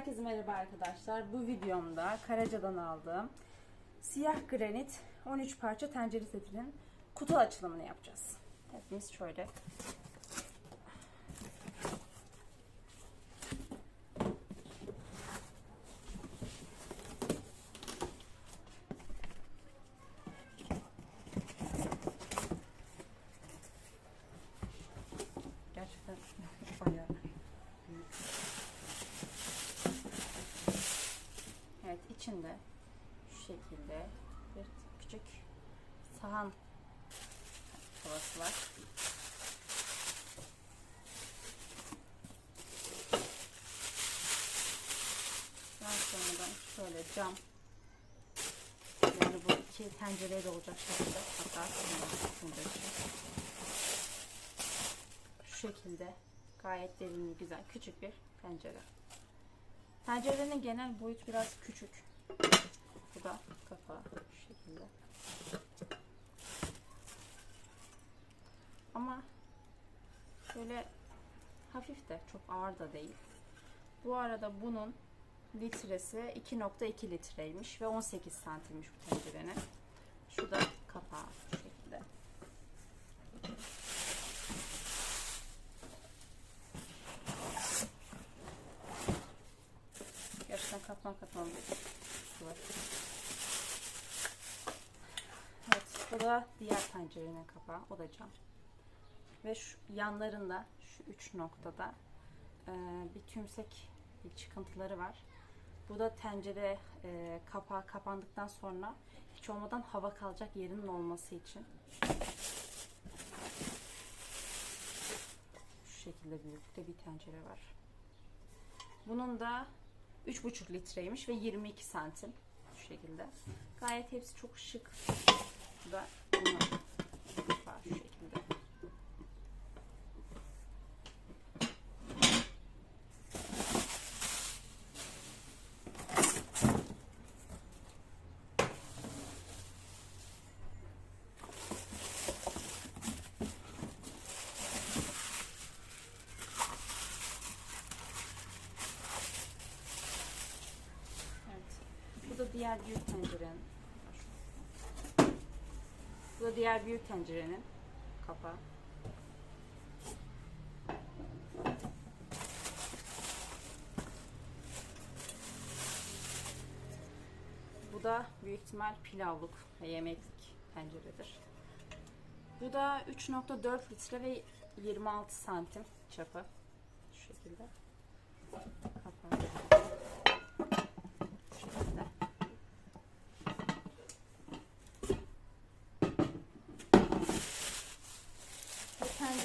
Herkese merhaba arkadaşlar. Bu videomda Karaca'dan aldığım siyah granit 13 parça tencere setinin kutu açılımını yapacağız. Hepimiz şöyle gerçekten bayağı büyük. Evet içinde şu şekilde bir küçük sahan tavası var. Daha sonra da şöyle cam yani bu iki tencereye olacak şekilde hatta şu şekilde gayet derinli güzel küçük bir pencere. Pencerenin genel boyut biraz küçük. Bu da kapağı şu şekilde. Ama böyle hafif de çok ağır da değil. Bu arada bunun litresi 2.2 litreymiş ve 18 santimmiş bu tencerenin. Şu da kapağı şu şekilde. Gerçekten katman katman bir var. Evet, bu da diğer tencerenin kapağı. O da cam. Ve şu yanlarında, şu üç noktada e, bir tümsek bir çıkıntıları var. Bu da tencere e, kapağı kapandıktan sonra hiç olmadan hava kalacak yerinin olması için. Şu şekilde büyüklükte bir tencere var. Bunun da 3,5 litreymiş ve 22 santim şu şekilde. Gayet hepsi çok şık. Da kapağı şu şekilde. Bu da diğer büyük tencerenin. Diğer büyük tencerenin kapağı. Bu da büyük ihtimal pilavlık ve yemeklik tenceredir. Bu da 3.4 litre ve 26 santim çapı. Şu şekilde. Kapağı. Şu şekilde.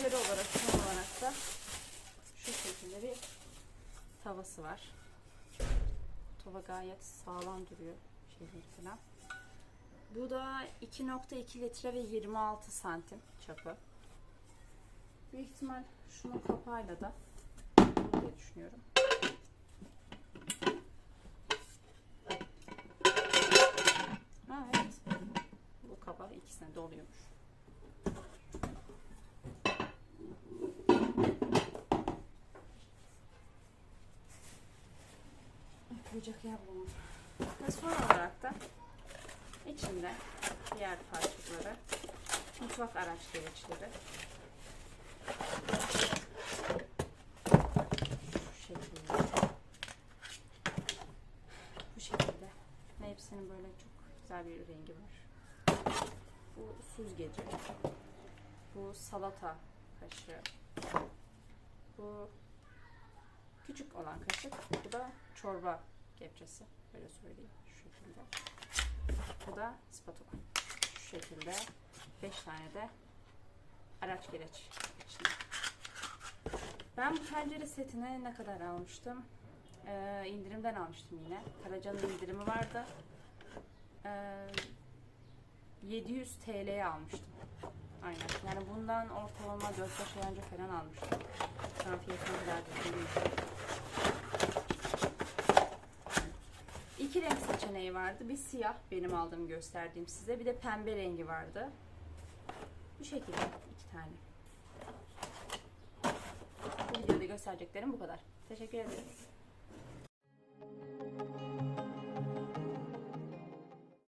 Ve tencere olarak son olarak da şu şekilde bir tavası var. Tava gayet sağlam duruyor. Şeyleri falan. Bu da 2.2 litre ve 26 santim çapı. Büyük ihtimal şunun kapağıyla da diye düşünüyorum. Ha evet. Bu kapağı ikisine doluyormuş. Koyacak yer bulamadım. Ve son olarak da içinde diğer parçaları, mutfak araç gereçleri. Şu şekilde. Bu şekilde. Ve hepsinin böyle çok güzel bir rengi var. Bu süzgeci. Bu salata kaşığı. Bu küçük olan kaşık. Bu da çorba kepçesi. Böyle söyleyeyim. Şu şekilde. Bu da spatula. Şu şekilde. 5 tane de araç gereç içinde. Ben bu tencere setine ne kadar almıştım? Ee, indirimden almıştım yine. Karaca'nın indirimi vardı. Ee, 700 TL'ye almıştım. Aynen. Yani bundan ortalama 4-5 ay önce falan almıştım. Şu an fiyatını bilmiyorum. İki seçeneği vardı. Bir siyah benim aldığım gösterdiğim size. Bir de pembe rengi vardı. Bu şekilde iki tane. Bu videoda göstereceklerim bu kadar. Teşekkür ederim.